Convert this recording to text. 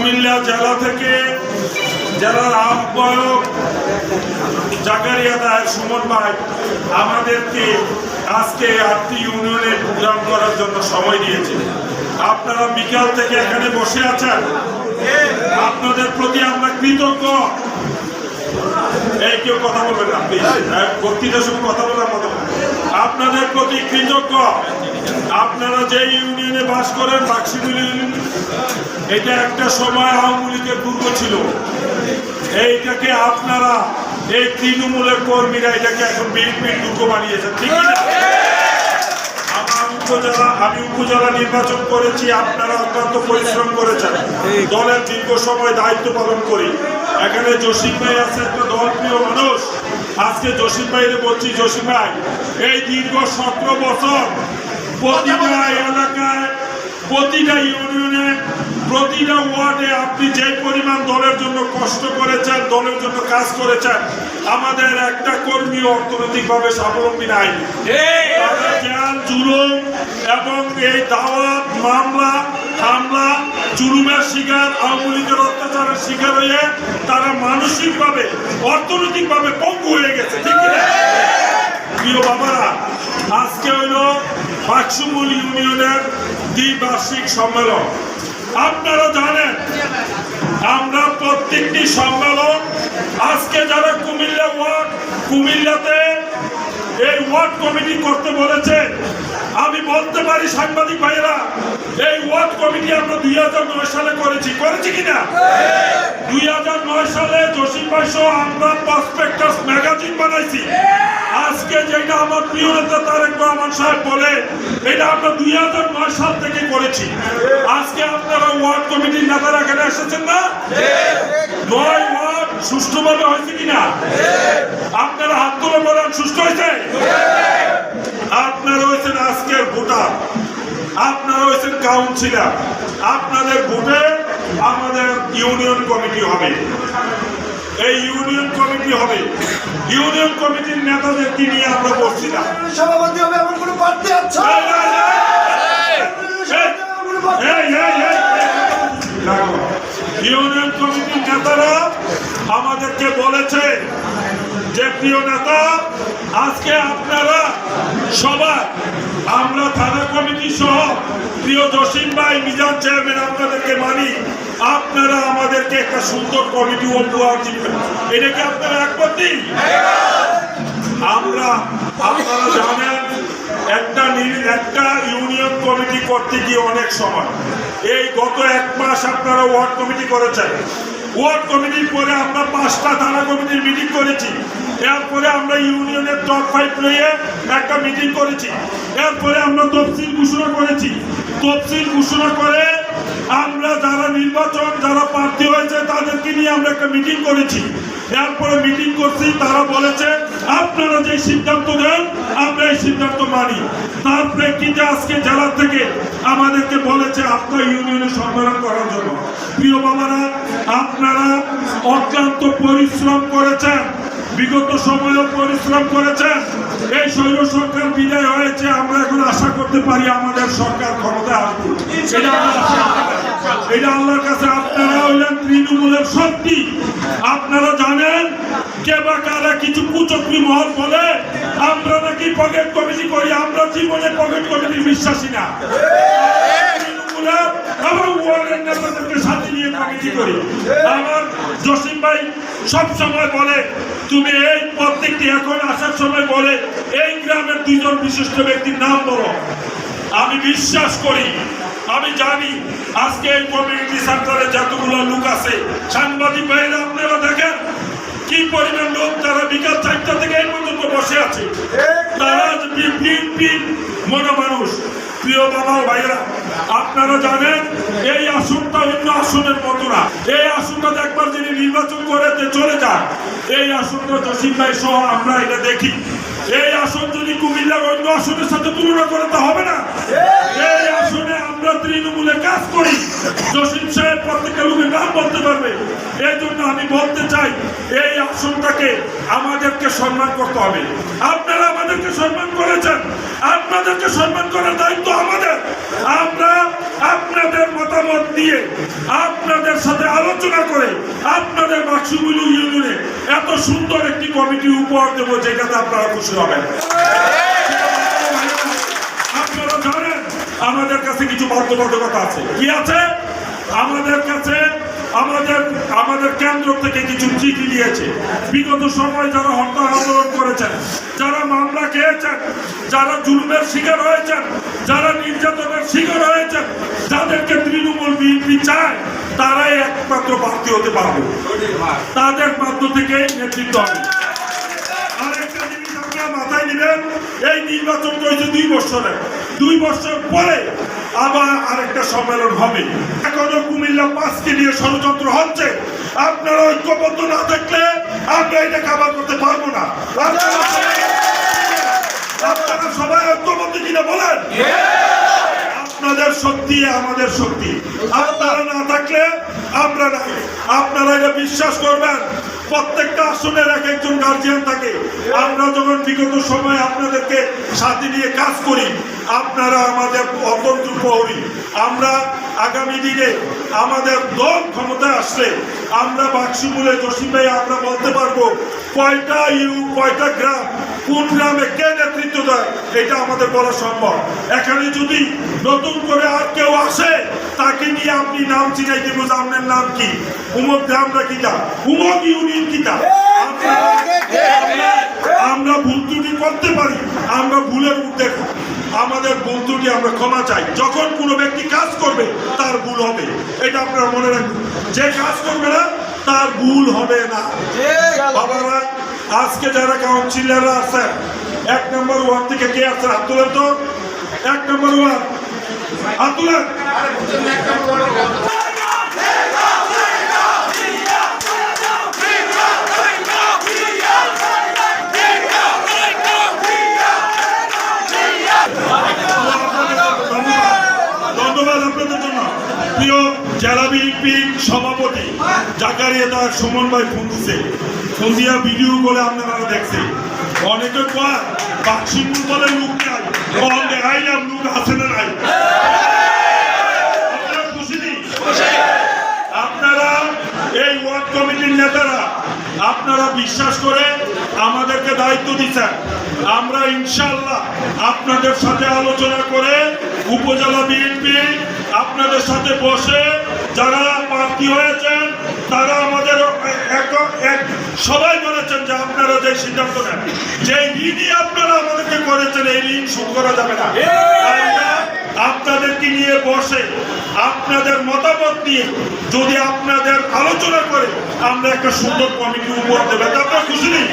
কুমিল্লা জেলা থেকে জেলার আহ্বায়ক জাকারিয়া দায়ের সুমন ভাই, আমাদেরকে আজকে আটটি ইউনিয়নের প্রোগ্রাম করার জন্য সময় দিয়েছে। আপনারা বিকাল থেকে এখানে বসে আছেন। আপনাদের প্রতি আমরা কৃতজ্ঞ। এই কেউ কথা বলবেন না প্লিজ বক্তৃতার সময় কথা বলার মতো আপনাদের প্রতি কৃতজ্ঞ। আপনারা যে ইউনিয়নে বাস করেন, বাক্সিমুল ইউনিয়ন এটা একটা সময় আওয়ামী লীগের দুর্গ ছিল। এইটাকে আপনারা, এই তৃণমূলের কর্মীরা এটাকে এখন বিএনপির দুর্গ বানিয়েছেন ঠিক আমি উপজেলা নির্বাচন করেছি, আপনারা অত্যন্ত পরিশ্রম করেছেন। দলের দীর্ঘ সময় দায়িত্ব পালন করি। এখানে জসিম ভাই আছে একটা দলপ্রিয় মানুষ। আজকে জসিম ভাইরে বলছি, জসিম ভাই, এই দীর্ঘ সতেরো বছর প্রতিটা এলাকায় প্রতিটা ইউনিয়নে প্রতিটা ওয়ার্ডে আপনি যে পরিমাণ দলের জন্য কষ্ট করেছেন দলের জন্য কাজ করেছেন আমাদের একটা কর্মী অর্থনৈতিকভাবে স্বাবলম্বী নাই। জুলুম এবং এই দাওয়াত মামলা হামলা জুলুমের শিকার আওয়ামী লীগের অত্যাচারের শিকার হয়ে তারা মানসিকভাবে অর্থনৈতিকভাবে পঙ্গু হয়ে গেছে ঠিক না প্রিয় বাবারা, আজকে হইল বাক্সুমুল ইউনিয়নের দ্বিবার্ষিক সম্মেলন। আপনারা জানেন, আমরা প্রত্যেকটি সম্মেলন, আজকে যারা কুমিল্লা ওয়ার্ড, কুমিল্লাতে এই ওয়ার্ড কমিটি করতে বলেছে, আমি বলতে পারি সাংবাদিক ভাইয়েরা, এই ওয়ার্ড কমিটি আমরা দুই হাজার নয় সালে করেছি। করেছি কিনা? দুই হাজার নয় সালে জসিম ভাই আমরা প্রসপেক্টাস ম্যাগাজিন বানাইছি। আজকে যেটা আমার প্রিয় নেতা তারেক রহমান সাহেব বলে, এটা আমরা দুই হাজার নয় সাল থেকে করেছি। আজকে আপনারা ওয়ার্ড কমিটির নেতারা এখানে এসেছেন না? নয় ওয়ার্ড সুষ্ঠুভাবে হয়েছে কিনা? আপনারা হাত তুলে বলেন সুস্থ হয়েছে? আপনারা হয়েছেন আজকের ভোটার। আপনারা হয়েছেন কাউন্সিলর। আপনাদের ভোটে আমাদের ইউনিয়ন কমিটি হবে। এই ইউনিয়ন কমিটি হবে। ইউনিয়ন কমিটির নেতাদেরকে নিয়ে আমরা বসছি না? সভাপতি হবে এমন কোনো প্রার্থী আছে। ইউনিয়ন কমিটির নেতারা আমাদেরকে বলেছে যে প্রিয় নেতা আজকে আপনারা সবাই আমরা থানা কমিটি সহ প্রিয় জসিম ভাই মিজান চেয়ারম্যান আপনাদেরকে মানি। আপনারা আমাদেরকে একটা সুন্দর কমিটি উপহার দিবেন। এটা কি আপনারা একবার দিন আমরা, আপনারা জানেন, একটা একটা ইউনিয়ন কমিটি করতে গিয়ে অনেক সময়। এই গত এক মাস আপনারা ওয়ার্ড কমিটি করেছেন। ওয়ার্ড কমিটির পরে আমরা পাঁচটা থানা কমিটির মিটিং করেছি। এরপরে আমরা ইউনিয়নের টপ ফাইভ নিয়ে একটা মিটিং করেছি। এরপরে আমরা তফসিল ঘোষণা করেছি। তফসিল ঘোষণা করে আমরা যারা নির্বাচন, যারা প্রার্থী হয়েছে, তাদেরকে নিয়ে আমরা একটা মিটিং করেছি। এরপরে মিটিং করছি, তারা বলেছে, আপনারা যে সিদ্ধান্ত নেন আমরা এই সিদ্ধান্ত মানি। তার প্রেক্ষিতে আজকে জেলা থেকে আমাদেরকে বলেছে, আপনার ইউনিয়নে সম্মেলন করার জন্য। প্রিয় বাবারা, আপনারা অক্লান্ত পরিশ্রম করেছেন। বিগত সময়েও পরিশ্রম করেছেন। এই শৈল সরকার বিদায় হয়েছে, আমরা এখন আশা করতে পারি আমাদের সরকার ক্ষমতায় আসবে। এটা আল্লাহর কাছে আপনারা হইলেন তৃণমূলের শক্তি। আপনারা জানেন, কে বা কারা কিছু কুচক্রি মহল বলে, আমরা নাকি পকেট কমিটি করি, আমরা জীবনে পকেট কমিটি বিশ্বাসী না। তৃণমূলের ওয়ার্ডের নেতাদেরকে সাথে নিয়ে কমিটি করি। আমার জসিম ভাই সব সময় বলে, তুমি এই প্রত্যেকটি এখন আসার সময় বলে, এই গ্রামের দুজন বিশিষ্ট ব্যক্তির নাম বলো। আমি বিশ্বাস করি, আমি জানি আজকে এই কমিউনিটি সেন্টারে যতগুলো লোক আছে, সাংবাদিক ভাইয়েরা আপনারা দেখেন কি পরিমাণ লোক তারা বিকাল চারটা থেকে এই পর্যন্ত বসে আছে। তারা মনে মানুষ প্রিয় বাবা আপনারা জানেন, এই আসনটা অন্য আসনের মতো না। এই আসনটা একবার যিনি নির্বাচন করে চলে যান, এই আসনটা জসিম ভাই সহ আমরা এটা দেখি। এই আসন যদি কুমিল্লার অন্য আসনের সাথে তুলনা করে তা হবে না? এই আসনে আমরা তৃণমূলে কাজ করি। জসিম সাহেব প্রত্যেকটা লোকের নাম বলতে পারবে। এই জন্য আমি বলতে চাই, এই আসনটাকে আমাদেরকে সম্মান করতে হবে। আপনারা আমাদেরকে সম্মান করেছেন। আপনাদেরকে সম্মান করার দায়িত্ব আমাদের। আমরা আপনাদের মতামত দিয়ে আপনাদের সাথে আলোচনা করে, আপনাদের বাক্সুগুলো ইউনিয়নে এত সুন্দর একটি কমিটি উপহার দেবো, যেটাতে আপনারা খুশি হবেন আপনারা জানেন আমাদের কাছে বাধ্যবাধকতা আছে। কি আছে? আমাদের কাছে, আমাদের আমাদের কেন্দ্র থেকে কিছু চিঠি দিয়েছে। বিগত সময় যারা হত্যা আন্দোলন করেছেন, যারা মামলা খেয়েছেন, যারা জুলুমের শিকার হয়েছেন, যারা নির্যাতনের শিকার হয়েছেন, যাদেরকে তৃণমূল বিএনপি চায়, তারাই একমাত্র প্রার্থী হতে পারবে। তাদের মাধ্য থেকে নেতৃত্ব হবে। মাথায় নেবেন, এই নির্বাচন হয়েছে দুই বছরে। দুই বছর পরে আবার আরেকটা সম্মেলন হবে। এখনও কুমিল্লা পাঁচকে নিয়ে ষড়যন্ত্র হচ্ছে? আপনারা ঐক্যবদ্ধ না থাকলে আমরা এটা কাবার করতে পারব না। আপনারা সবাই- আপনারা সবাই ঐক্যবদ্ধ কিনা বলেন? আপনাদের শক্তি আমাদের শক্তি। আপনারা না থাকলে নাই। আপনারা এটা বিশ্বাস করবেন? প্রত্যেকটা আসনের এক একজন গার্জিয়ান থাকে। আমরা যখন বিগত সময় আপনাদেরকে সাথে নিয়ে কাজ করি, আপনারা আমাদের অতন্ত প্রহরী। আমরা আগামী দিনে আমাদের দল ক্ষমতায় আসলে আমরা বাক্সিমূলে জসিম ভাই, আমরা বলতে পারব, কয়টা ইউ, কয়টা গ্রাম, কোন গ্রামে কে নেতৃত্ব দেয়, এটা আমাদের বলা সম্ভব। এখানে যদি নতুন করে আর কেউ আসে তাকে নিয়ে আপনি নাম চিনাই দিব আপনার নাম কি? উমক গ্রামটা কিটা উমক ইউনিয়ন কিটা আমরা- আমরা ভুল ত্রুটি করতে পারি, আমরা ভুলের মধ্যে আমাদের ভুল ত্রুটি আমরা ক্ষমা চাই। যখন কোনো ব্যক্তি কাজ করবে, তার ভুল হবে। এটা আপনারা মনে রাখবেন। যে কাজ করবে না, তার ভুল হবে না। বাবারা, আজকে যারা কাউন্সিলররা আছেন, এক নম্বর ওয়ার্ড থেকে কে আসছেন হাত তো। এক নম্বর ওয়ার্ড হাত তোলেন ধন্যবাদ আপনাদের জন্য। প্রিয় সভাপতি, জাকারিয়া তার সুমন ভাই ফোন দিছে। ফোন দিয়া ভিডিও করে আপনারা দেখছে অনেকে কয় বাক্সিমুল বলে লোক নাই কল দেখাইলাম লোক আছে না নাই। আপনারা খুশি নেই আপনারা এই ওয়ার্ড কমিটির নেতারা আপনারা বিশ্বাস করে আমাদেরকে দায়িত্ব দিচ্ছেন। আমরা ইনশাল্লাহ আপনাদের সাথে আলোচনা করে উপজেলা বিএনপি আপনাদের সাথে বসে যারা প্রার্থী হয়েছেন তারা আমাদের সবাই বলেছেন যে আপনারা যে সিদ্ধান্ত নেন যে ঋণই আপনারা আমাদেরকে করেছেন এই ঋণ শোধ করা যাবে না। আপনাদেরকে নিয়ে বসে আপনাদের মতামত নিয়ে যদি আপনাদের আলোচনা করে আমরা একটা সুন্দর কমিটি উপহার দেবো। তা আপনার খুশি নেই?